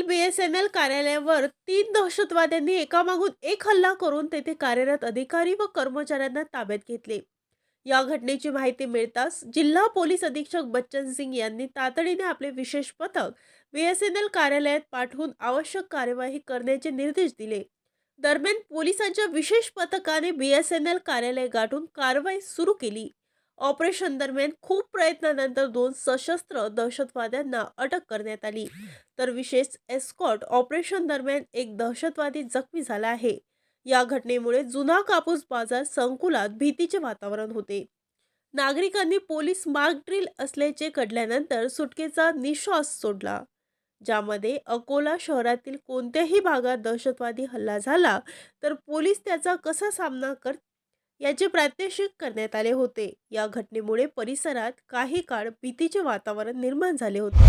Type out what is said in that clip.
अकोला येथील बीएसएनएल कार्यालयावर तीन दहशतवाद्यांनी एकामागून एक हल्ला करून तेथे कार्यरत अधिकारी व कर्मचाऱ्यांना ताब्यात घेतले. या घटनेची माहिती मिळताच जिल्हा पोलीस अधीक्षक बच्चन सिंग यांनी तातडीने आपले विशेष पथक बीएसएनएल कार्यालयात पाठवून आवश्यक कार्यवाही करण्याचे निर्देश दिले. दरम्यान पोलिसांच्या विशेष पथकाने बीएसएनएल कार्यालय गाठून कारवाई सुरू केली. ऑपरेशन दरम्यान खूप प्रयत्नानंतर दोन सशस्त्र दहशतवाद्यांना अटक करण्यात आली. तर विशेष एस्कॉट ऑपरेशन दरम्यान एक दहशतवादी जखमी झाला आहे. या घटनेमुळे जुना कापूस बाजार संकुलात भीतीचे वातावरण होते. नागरिकांनी पोलीस मार्क ड्रिल असल्याचे कळल्यानंतर सुटकेचा निश्वास सोडला. ज्यामध्ये अकोला शहरातील कोणत्याही भागात दहशतवादी हल्ला झाला तर पोलीस त्याचा कसा सामना कर याचे प्रात्यक्षिक करण्यात आले होते या घटनेमुळे परिसरात काही काळ भीतीचे वातावरण निर्माण झाले होते